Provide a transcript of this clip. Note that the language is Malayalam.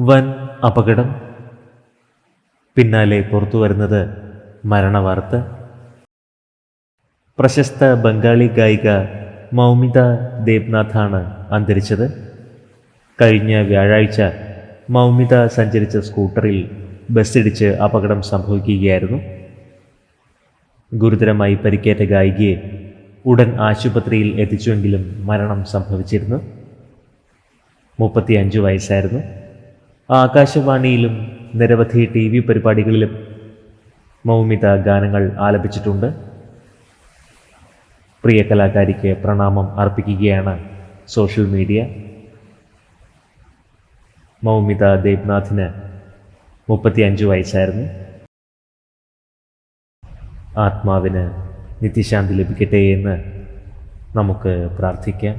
വൻ അപകടം. പിന്നാലെ പുറത്തു വരുന്നത് മരണവാർത്ത. പ്രശസ്ത ബംഗാളി ഗായിക മൗമിത ദേബ്നാഥാണ് അന്തരിച്ചത്. കഴിഞ്ഞ വ്യാഴാഴ്ച മൗമിത സഞ്ചരിച്ച സ്കൂട്ടറിൽ ബസ്സിടിച്ച് അപകടം സംഭവിക്കുകയായിരുന്നു. ഗുരുതരമായി പരിക്കേറ്റ ഗായികയെ ഉടൻ ആശുപത്രിയിൽ എത്തിച്ചുവെങ്കിലും മരണം സംഭവിച്ചിരുന്നു. മുപ്പത്തിയഞ്ച് വയസ്സായിരുന്നു. ആകാശവാണിയിലും നിരവധി ടി വി പരിപാടികളിലും മൗമിത ഗാനങ്ങൾ ആലപിച്ചിട്ടുണ്ട്. പ്രിയ കലാകാരിക്ക് പ്രണാമം അർപ്പിക്കുകയാണ് സോഷ്യൽ മീഡിയ. മൗമിത ദേവ്നാഥിന് മുപ്പത്തിയഞ്ച് വയസ്സായിരുന്നു. ആത്മാവിന് നിത്യശാന്തി ലഭിക്കട്ടെ എന്ന് നമുക്ക് പ്രാർത്ഥിക്കാം.